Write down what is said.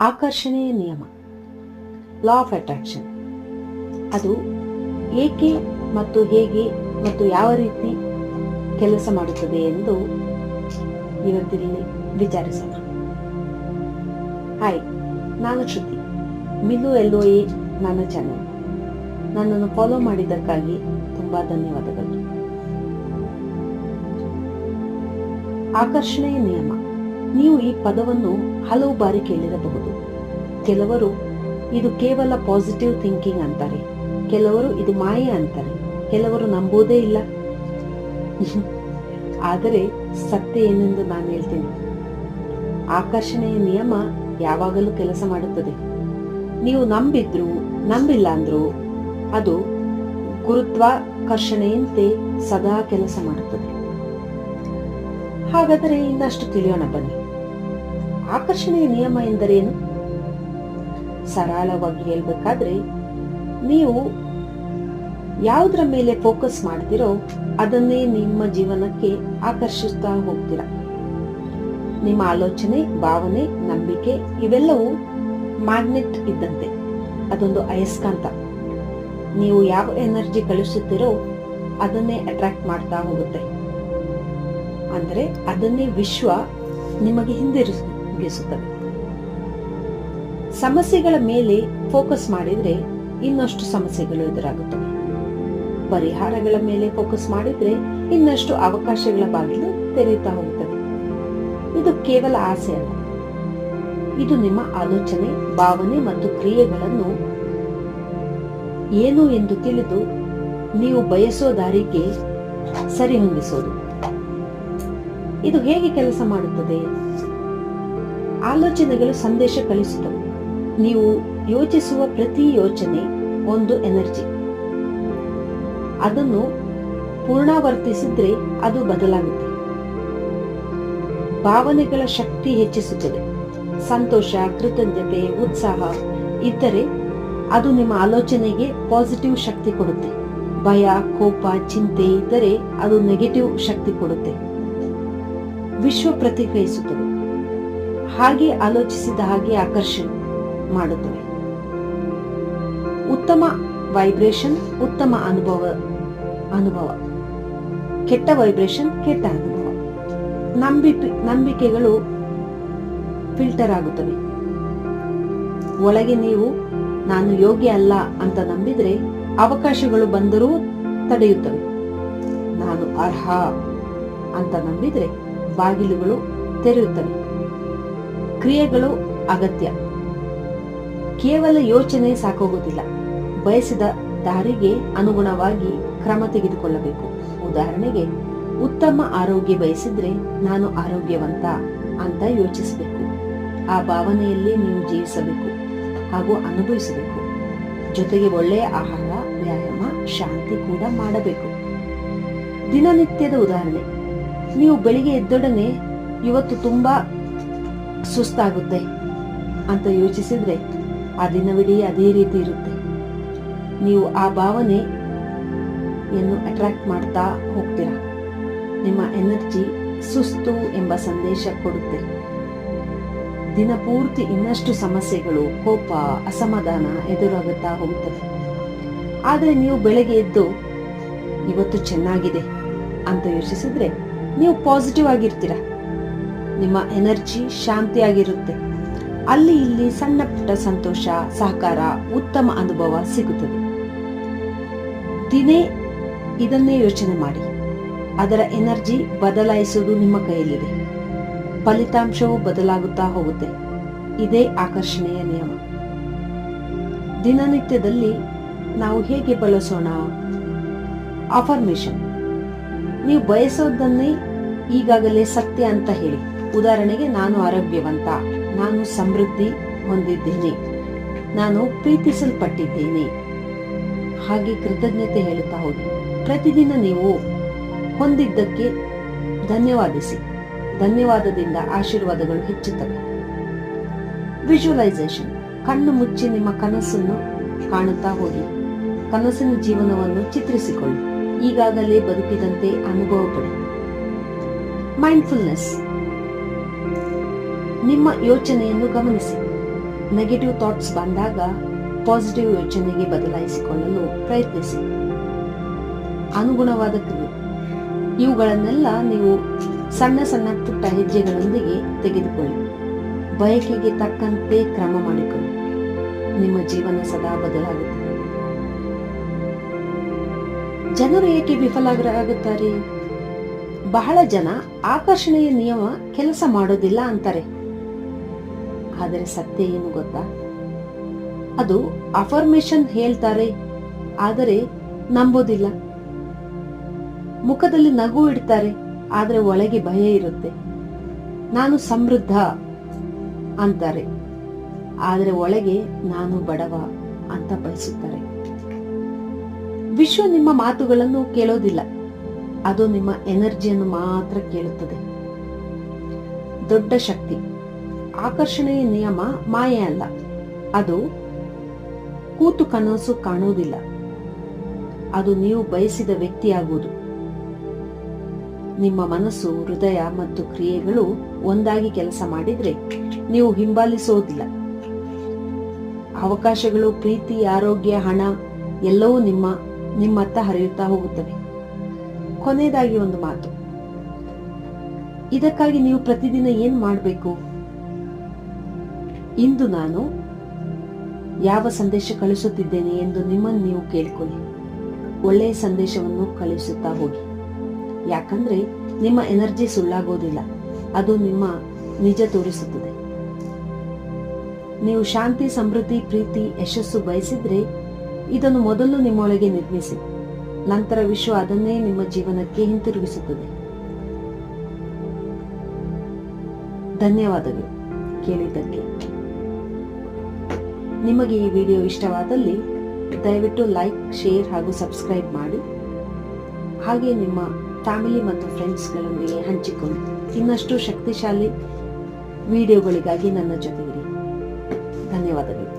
ಆಕರ್ಷಣೆಯ ನಿಯಮ. Law of attraction ಅದು ಏಕೆ ಮತ್ತು ಹೇಗೆ ಮತ್ತು ಯಾವ ರೀತಿ ಕೆಲಸ ಮಾಡುತ್ತದೆ ಎಂದು ಇವತ್ತಿಲ್ಲಿ ವಿಚಾರಿಸೋಣ. ಹಾಯ್ ನಾನು ಶ್ರುತಿ. ಮಿಲು ಎಲ್ಲೋ ಎ ನನ್ನ ಚಾನೆಲ್ ನನ್ನನ್ನು ಫಾಲೋ ಮಾಡಿದ್ದಕ್ಕಾಗಿ ತುಂಬ ಧನ್ಯವಾದಗಳು. ಆಕರ್ಷಣೆಯ ನಿಯಮ. ನೀವು ಈ ಪದವನ್ನು ಹಲವು ಬಾರಿ ಕೇಳಿರಬಹುದು. ಕೆಲವರು ಇದು ಕೇವಲ ಪಾಸಿಟಿವ್ ಥಿಂಕಿಂಗ್ ಅಂತಾರೆ. ಕೆಲವರು ಇದು ಮಾಯೆ ಅಂತಾರೆ. ಕೆಲವರು ನಂಬುವುದೇ ಇಲ್ಲ. ಆದರೆ ಸತ್ಯ ಏನೆಂದು ನಾನು ಹೇಳ್ತೀನಿ. ಆಕರ್ಷಣೆಯ ನಿಯಮ ಯಾವಾಗಲೂ ಕೆಲಸ ಮಾಡುತ್ತದೆ. ನೀವು ನಂಬಿದ್ರು, ನಂಬಿಲ್ಲ ಅಂದ್ರೂ ಅದು ಗುರುತ್ವಾಕರ್ಷಣೆಯಂತೆ ಸದಾ ಕೆಲಸ ಮಾಡುತ್ತದೆ. ಹಾಗಾದರೆ ಇನ್ನಷ್ಟು ತಿಳಿಯೋಣ ಬನ್ನಿ. ಆಕರ್ಷಣೆಯ ನಿಯಮ ಎಂದರೇನು? ಸರಳವಾಗಿ ಹೇಳಬೇಕಾದ್ರೆ, ನೀವು ಯಾವುದರ ಮೇಲೆ ಫೋಕಸ್ ಮಾಡ್ತಿರೋ ಅದನ್ನೇ ನಿಮ್ಮ ಜೀವನಕ್ಕೆ ಆಕರ್ಷಿಸ್ತಾ ಹೋಗ್ತೀರ. ನಿಮ್ಮ ಆಲೋಚನೆ, ಭಾವನೆ, ನಂಬಿಕೆ ಇವೆಲ್ಲವೂ ಮ್ಯಾಗ್ನೆಟ್ ಇದ್ದಂತೆ. ಅದೊಂದು ಅಯಸ್ಕಾಂತ ನೀವು ಯಾವ ಎನರ್ಜಿ ಕಳಿಸುತ್ತೀರೋ ಅದನ್ನೇ ಅಟ್ರಾಕ್ಟ್ ಮಾಡ್ತಾ ಹೋಗುತ್ತೆ. ಅಂದ್ರೆ ಅದನ್ನೇ ವಿಶ್ವ ನಿಮಗೆ ಹಿಂದಿರುಗಿಸುತ್ತದೆ. ಸಮಸ್ಯೆಗಳ ಮೇಲೆ ಫೋಕಸ್ ಮಾಡಿದ್ರೆ ಇನ್ನಷ್ಟು ಸಮಸ್ಯೆಗಳು ಎದುರಾಗುತ್ತವೆ. ಪರಿಹಾರಗಳ ಮೇಲೆ ಫೋಕಸ್ ಮಾಡಿದ್ರೆ ಇನ್ನಷ್ಟು ಅವಕಾಶಗಳ ಬಾಗಿಲು ತೆರೆಯುತ್ತಾ ಹೋಗುತ್ತದೆ ಇದು ಕೇವಲ ಆಸೆ ಅಲ್ಲ. ಇದು ನಿಮ್ಮ ಆಲೋಚನೆ, ಭಾವನೆ ಮತ್ತು ಕ್ರಿಯೆಗಳನ್ನು ಏನು ಎಂದು ತಿಳಿದು ನೀವು ಬಯಸೋ ದಾರಿಗೆ ಸರಿಹೊಂದಿಸೋದು. ಇದು ಹೇಗೆ ಕೆಲಸ ಮಾಡುತ್ತದೆ? ಆಲೋಚನೆಗಳು ಸಂದೇಶ ಕಳಿಸುತ್ತವೆ ನೀವು ಯೋಚಿಸುವ ಪ್ರತಿ ಯೋಚನೆ ಒಂದು ಎನರ್ಜಿ. ಅದನ್ನು ಪೂರ್ಣಾವರ್ತಿಸಿದ್ರೆ ಅದು ಬದಲಾಗುತ್ತೆ. ಭಾವನೆಗಳ ಶಕ್ತಿ ಹೆಚ್ಚಿಸುತ್ತದೆ. ಸಂತೋಷ, ಕೃತಜ್ಞತೆ, ಉತ್ಸಾಹ ಇದ್ದರೆ ಅದು ನಿಮ್ಮ ಆಲೋಚನೆಗೆ ಪಾಸಿಟಿವ್ ಶಕ್ತಿ ಕೊಡುತ್ತೆ. ಭಯ, ಕೋಪ, ಚಿಂತೆ ಇದ್ದರೆ ಅದು ನೆಗೆಟಿವ್ ಶಕ್ತಿ ಕೊಡುತ್ತೆ. ವಿಶ್ವ ಪ್ರತಿಕ್ರಿಯಿಸುತ್ತದೆ ಹಾಗೆ ಆಲೋಚಿಸಿದ ಹಾಗೆ ಆಕರ್ಷಣೆ ಮಾಡುತ್ತವೆ. ಉತ್ತಮ ವೈಬ್ರೇಷನ್ ಉತ್ತಮ ಅನುಭವ ಅನುಭವ. ಕೆಟ್ಟ ವೈಬ್ರೇಷನ್ ಕೆಟ್ಟ ಅನುಭವ. ನಂಬಿಕೆ ನಂಬಿಕೆಗಳು ಫಿಲ್ಟರ್ ಆಗುತ್ತವೆ. ಒಳಗೆ ನೀವು, ನಾನು ಯೋಗ್ಯ ಅಲ್ಲ ಅಂತ ನಂಬಿದ್ರೆ ಅವಕಾಶಗಳು ಬಂದರೂ ತಡೆಯುತ್ತವೆ. ನಾನು ಅರ್ಹ ಅಂತ ನಂಬಿದ್ರೆ ಬಾಗಿಲುಗಳು ತೆರೆಯುತ್ತವೆ. ಕ್ರಿಯೆಗಳು ಅಗತ್ಯ. ಕೇವಲ ಯೋಚನೆ ಸಾಕಾಗುವುದಿಲ್ಲ. ಬಯಸಿದ ದಾರಿಗೆ ಅನುಗುಣವಾಗಿ ಕ್ರಮ ತೆಗೆದುಕೊಳ್ಳಬೇಕು. ಉದಾಹರಣೆಗೆ, ಉತ್ತಮ ಆರೋಗ್ಯ ಬಯಸಿದ್ರೆ ನಾನು ಆರೋಗ್ಯವಂತ ಅಂತ ಯೋಚಿಸಬೇಕು. ಆ ಭಾವನೆಯಲ್ಲಿ ನೀವು ಜೀವಿಸಬೇಕು ಹಾಗೂ ಅನುಭವಿಸಬೇಕು. ಜೊತೆಗೆ ಒಳ್ಳೆಯ ಆಹಾರ, ವ್ಯಾಯಾಮ, ಶಾಂತಿ ಕೂಡ ಮಾಡಬೇಕು. ದಿನನಿತ್ಯದ ಉದಾಹರಣೆ. ನೀವು ಬೆಳಿಗ್ಗೆ ಎದ್ದೊಡನೆ ಇವತ್ತು ತುಂಬಾ ಸುಸ್ತಾಗುತ್ತೆ ಅಂತ ಯೋಚಿಸಿದ್ರೆ ಆ ದಿನವಿಡೀ ಅದೇ ರೀತಿ ಇರುತ್ತೆ. ನೀವು ಆ ಭಾವನೆ ಭಾವನೆಯನ್ನು ಅಟ್ರಾಕ್ಟ್ ಮಾಡ್ತಾ ಹೋಗ್ತೀರಾ? ನಿಮ್ಮ ಎನರ್ಜಿ ಸುಸ್ತು ಎಂಬ ಸಂದೇಶ ಕೊಡುತ್ತೆ. ದಿನ ಪೂರ್ತಿ ಇನ್ನಷ್ಟು ಸಮಸ್ಯೆಗಳು, ಕೋಪ, ಅಸಮಾಧಾನ ಎದುರಾಗುತ್ತಾ ಹೋಗುತ್ತದೆ ಆದರೆ ನೀವು ಬೆಳಗ್ಗೆ ಎದ್ದು, ಇವತ್ತು ಚೆನ್ನಾಗಿದೆ ಅಂತ ಯೋಚಿಸಿದ್ರೆ ನೀವು ಪಾಸಿಟಿವ್ ಆಗಿರ್ತೀರ. ನಿಮ್ಮ ಎನರ್ಜಿ ಶಾಂತಿಯಾಗಿರುತ್ತೆ. ಅಲ್ಲಿ ಇಲ್ಲಿ ಸಣ್ಣ ಪುಟ್ಟ ಸಂತೋಷ, ಸಹಕಾರ, ಉತ್ತಮ ಅನುಭವ ಸಿಗುತ್ತದೆ. ದಿನೇ ಇದನ್ನೇ ಯೋಚನೆ ಮಾಡಿ. ಅದರ ಎನರ್ಜಿ ಬದಲಾಯಿಸುವುದು ನಿಮ್ಮ ಕೈಯಲ್ಲಿದೆ. ಫಲಿತಾಂಶವು ಬದಲಾಗುತ್ತಾ ಹೋಗುತ್ತೆ. ಇದೇ ಆಕರ್ಷಣೆಯ ನಿಯಮ. ದಿನನಿತ್ಯದಲ್ಲಿ ನಾವು ಹೇಗೆ ಬಳಸೋಣ? ಅಫರ್ಮೇಶನ್ ನೀವು ಬಯಸೋದನ್ನೇ ಈಗಾಗಲೇ ಸತ್ಯ ಅಂತ ಹೇಳಿ. ಉದಾಹರಣೆಗೆ, ನಾನು ಆರೋಗ್ಯವಂತ, ನಾನು ಸಮೃದ್ಧಿ ಹೊಂದಿದ್ದೇನೆ, ನಾನು ಪ್ರೀತಿಸಲ್ಪಟ್ಟಿದ್ದೇನೆ. ಹಾಗೆ ಕೃತಜ್ಞತೆ ಹೇಳುತ್ತಾ ಹೋಗಿ. ಪ್ರತಿದಿನ ನೀವು ಹೊಂದಿದ್ದಕ್ಕೆ ಧನ್ಯವಾದಿಸಿ. ಧನ್ಯವಾದದಿಂದ ಆಶೀರ್ವಾದಗಳು ಹೆಚ್ಚುತ್ತವೆ. ವಿಜುವಲೈಸೇಷನ್ ಕಣ್ಣು ಮುಚ್ಚಿ ನಿಮ್ಮ ಕನಸನ್ನು ಕಾಣುತ್ತಾ ಹೋಗಿ. ಕನಸಿನ ಜೀವನವನ್ನು ಚಿತ್ರಿಸಿಕೊಳ್ಳಿ. ಈಗಾಗಲೇ ಬದುಕಿದಂತೆ ಅನುಭವ ಪಡಿ ಮೈಂಡ್ಫುಲ್ನೆಸ್ ನಿಮ್ಮ ಯೋಚನೆಯನ್ನು ಗಮನಿಸಿ. ನೆಗೆಟಿವ್ ಥಾಟ್ಸ್ ಬಂದಾಗ ಪಾಸಿಟಿವ್ ಯೋಚನೆಗೆ ಬದಲಾಯಿಸಿಕೊಳ್ಳಲು ಪ್ರಯತ್ನಿಸಿ. ಅನುಗುಣವಾದ ಕ್ರಿಯೆ. ಇವುಗಳನ್ನೆಲ್ಲ ನೀವು ಸಣ್ಣ ಸಣ್ಣ ಪುಟ್ಟ ಹೆಜ್ಜೆಗಳೊಂದಿಗೆ ತೆಗೆದುಕೊಳ್ಳಿ. ಬಯಕೆಗೆ ತಕ್ಕಂತೆ ಕ್ರಮ ಮಾಡಿಕೊಳ್ಳಿ. ನಿಮ್ಮ ಜೀವನ ಸದಾ ಬದಲಾಗುತ್ತದೆ. ಜನರು ಏಕೆ ವಿಫಲರಾಗುತ್ತಾರೆ ಬಹಳ ಜನ ಆಕರ್ಷಣೆಯ ನಿಯಮ ಕೆಲಸ ಮಾಡೋದಿಲ್ಲ ಅಂತಾರೆ. ಆದರೆ ಸತ್ಯ ಏನು ಗೊತ್ತಾ? ಅದು ಅಫರ್ಮೇಶನ್ ಹೇಳ್ತಾರೆ, ಆದರೆ ನಂಬೋದಿಲ್ಲ. ಮುಖದಲ್ಲಿ ನಗು ಇಡ್ತಾರೆ, ಆದರೆ ಒಳಗೆ ಭಯ ಇರುತ್ತೆ. ನಾನು ಸಮೃದ್ಧ ಅಂತಾರೆ, ಆದರೆ ಒಳಗೆ ನಾನು ಬಡವ ಅಂತ ಬಯಸುತ್ತಾರೆ. ವಿಶ್ವ ನಿಮ್ಮ ಮಾತುಗಳನ್ನು ಕೇಳೋದಿಲ್ಲ. ಅದು ನಿಮ್ಮ ಎನರ್ಜಿಯನ್ನು ಮಾತ್ರ ಕೇಳುತ್ತದೆ. ದೊಡ್ಡ ಶಕ್ತಿ. ಆಕರ್ಷಣೆಯ ನಿಯಮ ಮಾಯೆ ಅಲ್ಲ. ಅದು ಕೂತು ಕನಸು ಕಾಣುವುದಿಲ್ಲ. ಅದು ನೀವು ಬಯಸಿದ ವ್ಯಕ್ತಿಯಾಗುವುದು. ನಿಮ್ಮ ಮನಸ್ಸು, ಹೃದಯ ಮತ್ತು ಕ್ರಿಯೆಗಳು ಒಂದಾಗಿ ಕೆಲಸ ಮಾಡಿದ್ರೆ ನೀವು ಹಿಂಬಾಲಿಸೋದಿಲ್ಲ ಅವಕಾಶಗಳು, ಪ್ರೀತಿ, ಆರೋಗ್ಯ, ಹಣ ಎಲ್ಲವೂ ನಿಮ್ಮ ನಿಮ್ಮತ್ತ ಹರಿಯುತ್ತಾ ಹೋಗುತ್ತವೆ. ಕೊನೆಯದಾಗಿ ಒಂದು ಮಾತು. ಇದಕ್ಕಾಗಿ ನೀವು ಪ್ರತಿದಿನ ಏನ್ ಮಾಡಬೇಕು? ಇಂದು ನಾನು ಯಾವ ಸಂದೇಶ ಕಳಿಸುತ್ತಿದ್ದೇನೆ ಎಂದು ನಿಮ್ಮನ್ನು ನೀವು ಕೇಳಿಕೊಳ್ಳಿ. ಒಳ್ಳೆಯ ಸಂದೇಶವನ್ನು ಕಳಿಸುತ್ತಾ ಹೋಗಿ. ಯಾಕಂದ್ರೆ ನಿಮ್ಮ ಎನರ್ಜಿ ಸುಳ್ಳಾಗೋದಿಲ್ಲ. ಅದು ನಿಮ್ಮ ನಿಜ ತೋರಿಸುತ್ತದೆ. ನೀವು ಶಾಂತಿ, ಸಮೃದ್ಧಿ, ಪ್ರೀತಿ, ಯಶಸ್ಸು ಬಯಸಿದ್ರೆ ಇದನ್ನು ಮೊದಲು ನಿಮ್ಮೊಳಗೆ ನಿರ್ಮಿಸಿ. ನಂತರ ವಿಶ್ವ ಅದನ್ನೇ ನಿಮ್ಮ ಜೀವನಕ್ಕೆ ಹಿಂತಿರುಗಿಸುತ್ತದೆ. ಧನ್ಯವಾದಗಳು ಕೇಳಿದ್ದಕ್ಕೆ. ನಿಮಗೆ ಈ ವಿಡಿಯೋ ಇಷ್ಟವಾದಲ್ಲಿ ದಯವಿಟ್ಟು ಲೈಕ್, ಶೇರ್ ಹಾಗೂ ಸಬ್ಸ್ಕ್ರೈಬ್ ಮಾಡಿ. ಹಾಗೆ ನಿಮ್ಮ ಫ್ಯಾಮಿಲಿ ಮತ್ತು ಫ್ರೆಂಡ್ಸ್ಗಳೊಂದಿಗೆ ಹಂಚಿಕೊಂಡು ಇನ್ನಷ್ಟು ಶಕ್ತಿಶಾಲಿ ವಿಡಿಯೋಗಳಿಗಾಗಿ ನನ್ನ ಜೊತೆಗಿರಿ. ಧನ್ಯವಾದಗಳು.